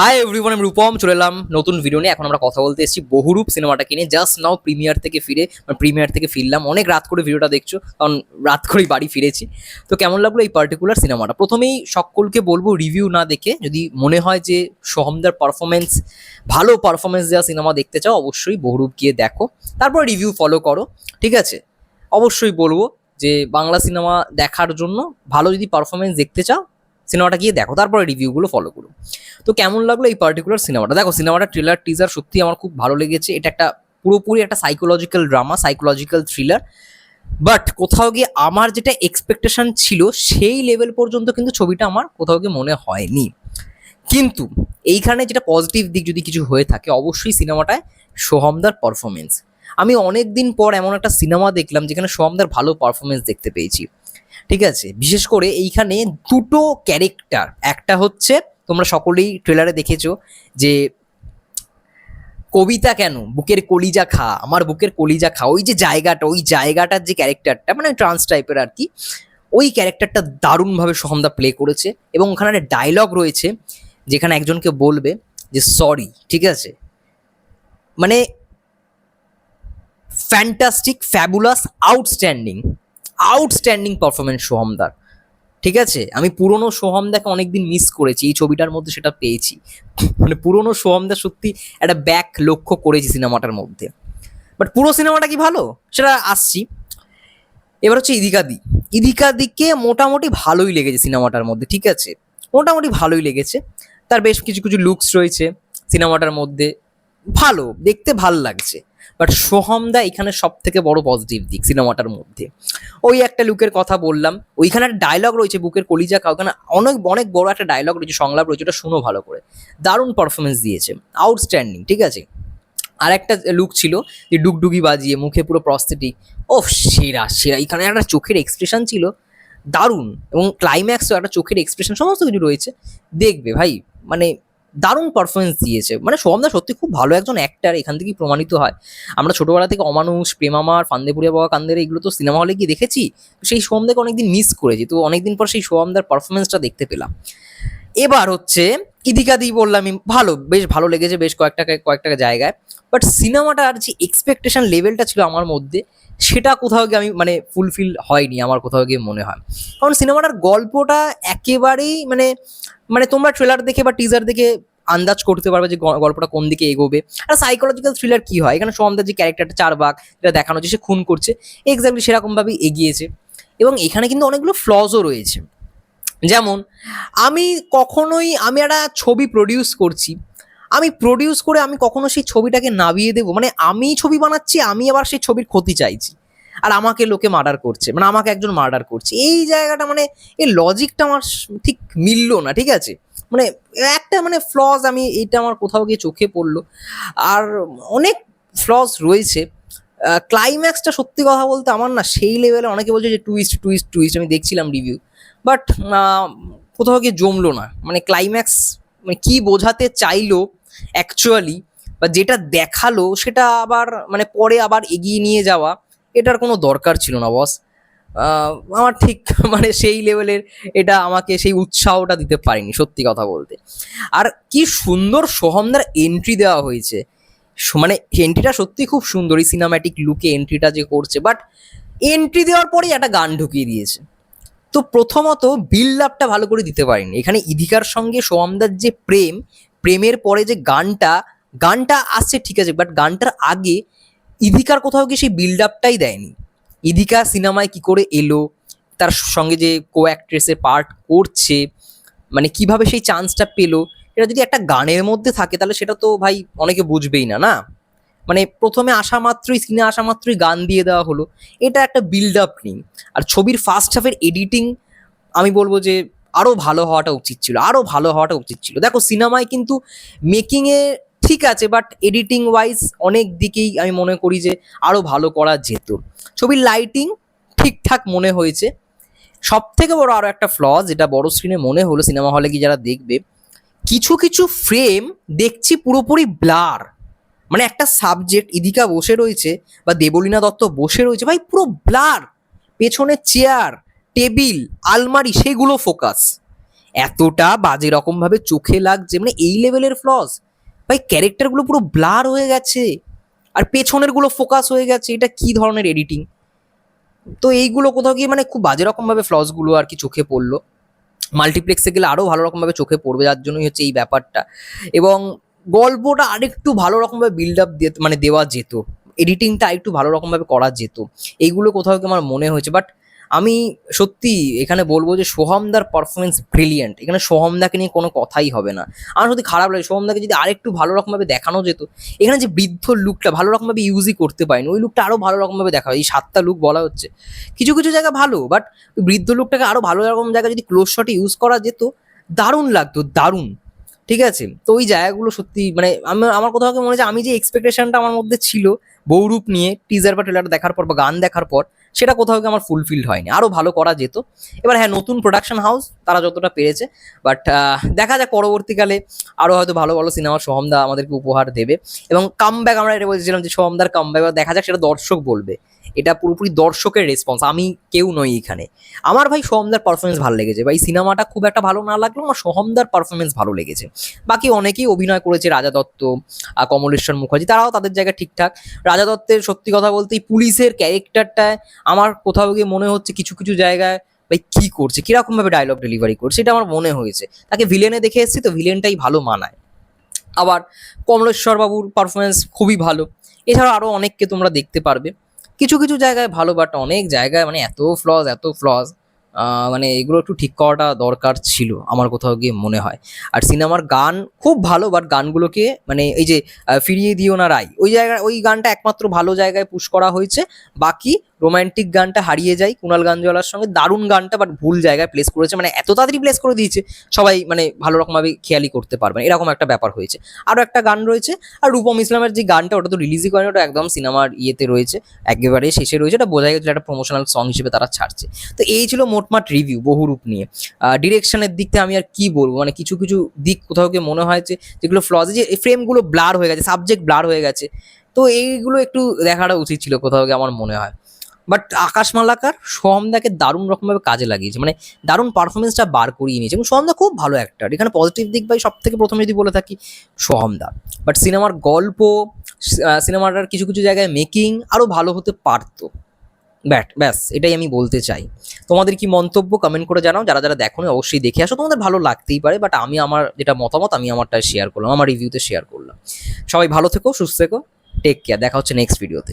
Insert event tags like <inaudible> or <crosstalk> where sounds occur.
Hi everyone আমি রূপম চলে এলাম নতুন ভিডিও নিয়ে। এখন আমরা কথা বলতে এসেছি বহুরূপ সিনেমাটা কিনে। জাস্ট নাও প্রিমিয়ার থেকে ফিরে প্রিমিয়ার থেকে ফিরলাম। অনেক রাত করে ভিডিওটা দেখছ, কারণ রাত করেই বাড়ি ফিরেছি। তো কেমন লাগল এই পার্টিকুলার সিনেমাটা প্রথমেই সকলকে বলব রিভিউ না দেখে যদি মনে হয় যে সোহমদার পারফরমেন্স ভালো পারফরমেন্স দেওয়া সিনেমা দেখতে চাও, অবশ্যই বহুরূপ গিয়ে দেখো। তারপর রিভিউ ফলো করো, ঠিক আছে? অবশ্যই বলব যে বাংলা সিনেমা দেখার জন্য ভালো যদি পারফরমেন্স দেখতে চাও সিনেমাটা গিয়ে দেখো, তারপরে রিভিউগুলো ফলো করো। তো কেমন লাগল এই পার্টিকুলার সিনেমাটা দেখো সিনেমাটা ট্রেলার টিজার সত্যি আমার খুব ভালো লেগেছে। এটা একটা পুরোপুরি একটা psychological drama psychological thriller but কোথাও গিয়ে আমার যেটা এক্সপেকটেশন ছিল, সেই লেভেল পর্যন্ত কিন্তু ছবিটা আমার কোথাও গিয়ে মনে হয়নি। কিন্তু এইখানে যেটা পজিটিভ দিক যদি কিছু হয়ে থাকে, অবশ্যই সিনেমাটায় সোহমদার পারফরমেন্স আমি অনেক দিন পর এমন একটা সিনেমা দেখলাম, যেখানে সোহমদার ভালো পারফরমেন্স দেখতে পেয়েছি। ঠিক আছে? বিশেষ করে এইখানে দুটো ক্যারেক্টার। একটা হচ্ছে, তোমরা সকলেই ট্রেলারে দেখেছ যে কবিতা কেন? বুকের কলিজা খা, আমার বুকের কলিজা খা। ওই যে জায়গাটা, ওই জায়গাটার যে ক্যারেক্টারটা মানে ট্রান্স টাইপের আর কি, ওই ক্যারেক্টারটা দারুণভাবে সোহমদা প্লে করেছে এবং ওখানে একটা ডায়লগ রয়েছে যেখানে একজনকে বলবে যে সরি ঠিক আছে? মানে fantastic fabulous outstanding outstanding performance সোহমদার। ঠিক আছে? আমি পুরনো সোহমদাকে অনেকদিন মিস করেছি, এই ছবিটার মধ্যে সেটা পেয়েছি। মানে পুরনো সোহমদা সত্যি একটা ব্যাক লক্ষ্য করেছি সিনেমাটার মধ্যে। বাট পুরো সিনেমাটা কি ভালো? সেটা আসছি। এবার হচ্ছে ইদিকা দি। ইদিকা দিকে মোটামুটি ভালোই লেগেছে সিনেমাটার মধ্যে, ঠিক আছে? মোটামুটি ভালোই লেগেছে। তার বেশ কিছু কিছু লুকস রয়েছে সিনেমাটার মধ্যে। ভালো, দেখতে ভালো লাগছে। বাট সোহমদা এখানে সব থেকে বড় পজিটিভ দিক সিনেমাটার মধ্যে। ওই একটা লুকের কথা বললাম, ওইখানে একটা ডায়লগ রয়েছে, বুকের কলিজা ওখানে অনেক অনেক বড় একটা ডায়লগ রয়েছে, সংলাপ রয়েছে, ওটা শুনো ভালো করে। দারুণ পারফরমেন্স দিয়েছে আউটস্ট্যান্ডিং ঠিক আছে? আর একটা লুক ছিল যে ডুগডুগি বাজিয়ে, মুখে পুরো প্রস্থেটিক ও সেরা সেরা। এখানে একটা চোখের এক্সপ্রেশন ছিল, দারুণ। এবং ক্লাইম্যাক্সও একটা চোখের এক্সপ্রেশন সমস্ত কিছু রয়েছে। দেখবে ভাই মানে দারুণ পারফরমেন্স দিয়েছে। মানে সোমদা সত্যি খুব ভালো একজন অ্যাক্টার এখান থেকেই প্রমাণিত হয়। আমরা ছোটোবেলা থেকে অমানুষ প্রেমামার ফান্দেপুরিয়া বাবা কান্দের এগুলো তো সিনেমা হলে গিয়ে দেখেছি। সেই সোমদাকে অনেকদিন মিস করেছি। তো অনেকদিন পর সেই সোমদার পারফরমেন্সটা দেখতে পেলাম। এবার হচ্ছে ইদিকা দি বললাম ভালো, বেশ ভালো লেগেছে, বেশ কয়েকটা কয়েকটা জায়গায়। বাট সিনেমাটার যে এক্সপেকটেশন লেভেলটা ছিল আমার মধ্যে, সেটা কোথাও গিয়ে আমি মানে ফুলফিল হয়নি আমার কোথাও গিয়ে মনে হয়। কারণ সিনেমাটার গল্পটা একেবারেই মানে মানে তোমরা ট্রেলার দেখে বা টিজার দেখে আন্দাজ করতে পারবে যে গল্পটা কোন দিকে এগোবে। আর সাইকোলজিক্যাল থ্রিলার কী হয়? এখানে সোমদার যে ক্যারেক্টারটা চার বাঘ যেটা দেখানো হচ্ছে, সে খুন করছে। এক্স্যাক্টলি সেরকমভাবেই এগিয়েছে। এবং এখানে কিন্তু অনেকগুলো ফ্লজও রয়েছে। যেমন, আমি কখনোই, আমি একটা ছবি প্রডিউস করছি। আমি প্রডিউস করে আমি কখনো সেই ছবিটাকে নাবিয়ে দেবো। মানে আমি ছবি বানাচ্ছি, আমি আবার সেই ছবির ক্ষতি চাইছি। আর আমাকে লোকে মার্ডার করছে মানে আমাকে একজন মার্ডার করছে। এই জায়গাটা মানে এই লজিকটা আমার ঠিক মিললো না, ঠিক আছে? মানে একটা মানে ফ্লজ আমি এইটা আমার কোথাও গিয়ে চোখে পড়ল। আর অনেক ফ্লজ রয়েছে। ক্লাইম্যাক্সটা সত্যি কথা বলতে আমার না সেই লেভেলে অনেকে বলছে যে টুইস্ট টুইস্ট টুইস্ট আমি দেখছিলাম রিভিউ বাট কোথাও গিয়ে জমলো না। মানে ক্লাইম্যাক্স মানে কী বোঝাতে চাইলো অ্যাকচুয়ালি বা যেটা দেখাল সেটা আবার মানে পরে আবার এগিয়ে নিয়ে যাওয়া, এটার কোনো দরকার ছিল না বস আমার ঠিক <laughs> মানে সেই লেভেলের এটা আমাকে সেই উৎসাহটা দিতে পারেনি, সত্যি কথা বলতে। আর কি সুন্দর সোহমদার এন্ট্রি দেওয়া হয়েছে। মানে এন্ট্রিটা সত্যি খুব সুন্দর এই সিনেম্যাটিক লুকে এন্ট্রিটা যে করছে বাট এন্ট্রি দেওয়ার পরেই একটা গান ঢুকিয়ে দিয়েছে। তো প্রথমত বিল্ড আপটা ভালো করে দিতে পারেনি। এখানে ইধিকার সঙ্গে সোয়ামদার যে প্রেম, প্রেমের পরে যে গানটা গানটা আসছে ঠিক আছে বাট গানটার আগে ইধিকার কোথাও গিয়ে সেই বিল্ড আপটাই দেয়নি। ইধিকা সিনেমায় কি করে এলো, তার সঙ্গে যে কো অ্যাক্ট্রেসের পার্ট করছে মানে কীভাবে সেই চান্সটা পেল এটা যদি একটা গানের মধ্যে থাকে, তাহলে সেটা তো ভাই অনেকে বুঝবেই না না? মানে প্রথমে আসা মাত্রই সিনে আসা মাত্রই গান দিয়ে দেওয়া হলো। এটা একটা বিল্ড আপ নেই আর ছবির ফার্স্ট হাফের এডিটিং আমি বলব যে আরও ভালো হওয়াটা উচিত ছিল আরও ভালো হওয়াটা উচিত ছিল। দেখো, সিনেমায় কিন্তু মেকিংয়ে ঠিক আছে বাট এডিটিং ওয়াইজ অনেক দিকেই আমি মনে করি যে আরও ভালো করা যেত। ছবির লাইটিং ঠিকঠাক মনে হয়েছে। সব থেকে বড় আরও একটা ফ্ল যেটা বড় স্ক্রিনে মনে হলো, সিনেমা হলে গিয়ে যারা দেখবে কিছু কিছু ফ্রেম দেখছি পুরোপুরি ব্লার মানে একটা সাবজেক্ট ইদিকা বসে রয়েছে বা দেবলীনা দত্ত বসে রয়েছে, ভাই পুরো ব্লার পেছনে চেয়ার টেবিল আলমারি, সেগুলো ফোকাস এতটা বাজে রকমভাবে চোখে লাগছে মানে এই লেভেলের ফ্লস ভাই ক্যারেক্টারগুলো পুরো ব্লার হয়ে গেছে। আর পেছনেরগুলো ফোকাস হয়ে গেছে, এটা কি ধরনের এডিটিং তো এইগুলো কোথাও গিয়ে মানে খুব বাজে রকমভাবে ফ্লসগুলো আর কি চোখে পড়ল। মাল্টিপ্লেক্সে গেলে আরও ভালো রকমভাবে চোখে পড়বে, যার জন্যই হচ্ছে এই ব্যাপারটা। এবং গল্পটা আরেকটু ভালো রকমভাবে বিল্ড আপ মানে দেওয়া যেত। এডিটিংটা একটু ভালো রকমভাবে করা যেত। এইগুলো কোথাও কি আমার মনে হয়েছে বাট আমি সত্যি এখানে বলব যে সোহমদার পারফরমেন্স ব্রিলিয়েন্ট এখানে সোহমদাকে নিয়ে কোনো কথাই হবে না। আমার সত্যি খারাপ লাগে। সোহমদাকে যদি আরেকটু ভালো রকমভাবে দেখানো যেত, এখানে যে বৃদ্ধ লুকটা ভালো রকমভাবে ইউজই করতে পারেনি, ওই লুকটা আরও ভালো রকমভাবে দেখা হয়। এই সাতটা লুক বলা হচ্ছে। কিছু কিছু জায়গা ভালো বাট বৃদ্ধ লুকটাকে আরও ভালো রকম জায়গায় যদি ক্লোজ শটে ইউজ করা যেত, দারুণ লাগতো, দারুণ। ঠিক আছে? তো ওই জায়গাগুলো সত্যি মানে আমি আমার কোথাও মনে হচ্ছে, আমি যে এক্সপেকটেশনটা আমার মধ্যে ছিল বৌরূপ নিয়ে টিজার বা ট্রেলার দেখার পর বা গান দেখার পর সেটা কোথাও কি আমার ফুলফিল হয়নি। আরও ভালো করা যেত। এবার হ্যাঁ নতুন প্রোডাকশন হাউস তারা যতটা পেরেছে। বাট দেখা যাক পরবর্তীকালে আরও হয়তো ভালো ভালো সিনেমা সোহমদা আমাদেরকে উপহার দেবে। এবং কামব্যাক আমরা এটা বলছিলাম যে সোহমদার কামব্যাক দেখা যাক সেটা দর্শক বলবে। এটা পুরোপুরি দর্শকের রেসপন্স আমি কেউ নই এখানে। আমার ভাই সোহমদার পারফরমেন্স ভালো লেগেছে। ভাই সিনেমাটা খুব একটা ভালো না লাগলেও আমার সোহমদার পারফরমেন্স ভালো লেগেছে। বাকি অনেকেই অভিনয় করেছে, রাজা দত্ত কমলেশ্বর মুখার্জি, তারাও তাদের জায়গায় ঠিকঠাক। রাজা দত্তের সত্যি কথা বলতে পুলিশের ক্যারেক্টারটায় আমার কোথাও গিয়ে মনে হচ্ছে কিছু কিছু জায়গায় ভাই কী করছে কীরকমভাবে ডায়লগ ডেলিভারি করছে, এটা আমার মনে হয়েছে। তাকে ভিলেনে দেখে এসেছি তো ভিলেনটাই ভালো মানায়। আবার কমলেশ্বর বাবুর পারফরমেন্স খুবই ভালো। এছাড়া আরও অনেককে তোমরা দেখতে পারবে। কিছু কিছু জায়গায় ভালো বাট অনেক জায়গায় মানে এত ফ্লজ এত ফ্লজ মানে এগুলো একটু ঠিক করাটা দরকার ছিল আমার কোথাও গিয়ে মনে হয়। আর সিনেমার গান খুব ভালো বাট গানগুলোকে মানে এই যে ফিরিয়ে দিও না রাই ওই জায়গায় ওই গানটা একমাত্র ভালো জায়গায় পুশ করা হয়েছে। বাকি রোমান্টিক গানটা হারিয়ে যায় কুনাল গাঞ্জওয়ালার সঙ্গে। দারুণ গানটা বাট ভুল জায়গায় প্লেস করেছে। মানে এত তাড়াতাড়ি প্লেস করে দিয়েছে, সবাই মানে ভালো রকমভাবে খেয়ালি করতে পারবে না। এরকম একটা ব্যাপার হয়েছে। আরও একটা গান রয়েছে, আর রূপম ইসলামের যে গানটা, ওটা তো রিলিজই করেনি, ওটা একদম সিনেমার ইয়েতে রয়েছে, একেবারে শেষে রয়েছে। এটা বোঝা গেছে একটা প্রমোশনাল সং হিসেবে তারা ছাড়ছে। তো এই ছিল মোটমাট রিভিউ বহুরূপ নিয়ে। ডিরেকশনের দিক থেকে আমি আর কি বলব? মানে কিছু কিছু দিক কোথাও গিয়ে মনে হয় যে, যেগুলো ফ্লজ যে ফ্রেমগুলো ব্লার হয়ে গেছে সাবজেক্ট ব্লার হয়ে গেছে। তো এইগুলো একটু দেখাটা উচিত ছিল কোথাও গিয়ে, আমার মনে হয়। বাট আকাশ মালাকার সোহমদাকে দারুণ রকমভাবে কাজে লাগিয়েছে। মানে দারুণ পারফরমেন্সটা বার করিয়ে নিয়েছে। এবং সোহমদা খুব ভালো অ্যাক্টার এখানে পজিটিভ দিক ভাই সব থেকে প্রথমে যদি বলে থাকি সোহমদা বাট সিনেমার গল্প সিনেমাটার কিছু কিছু জায়গায় মেকিং আরও ভালো হতে পারতো। ব্যাট ব্যাস, এটাই আমি বলতে চাই। তোমাদের কি মন্তব্য কমেন্ট করে জানাও। যারা যারা দেখো অবশ্যই দেখে আসো। তোমাদের ভালো লাগতেই পারে বাট আমি আমার যেটা মতামত, আমি আমারটা শেয়ার করলাম। আমার রিভিউতে শেয়ার করলাম। সবাই ভালো থেকো, সুস্থ থেকো। টেক কেয়ার দেখা হচ্ছে নেক্সট ভিডিওতে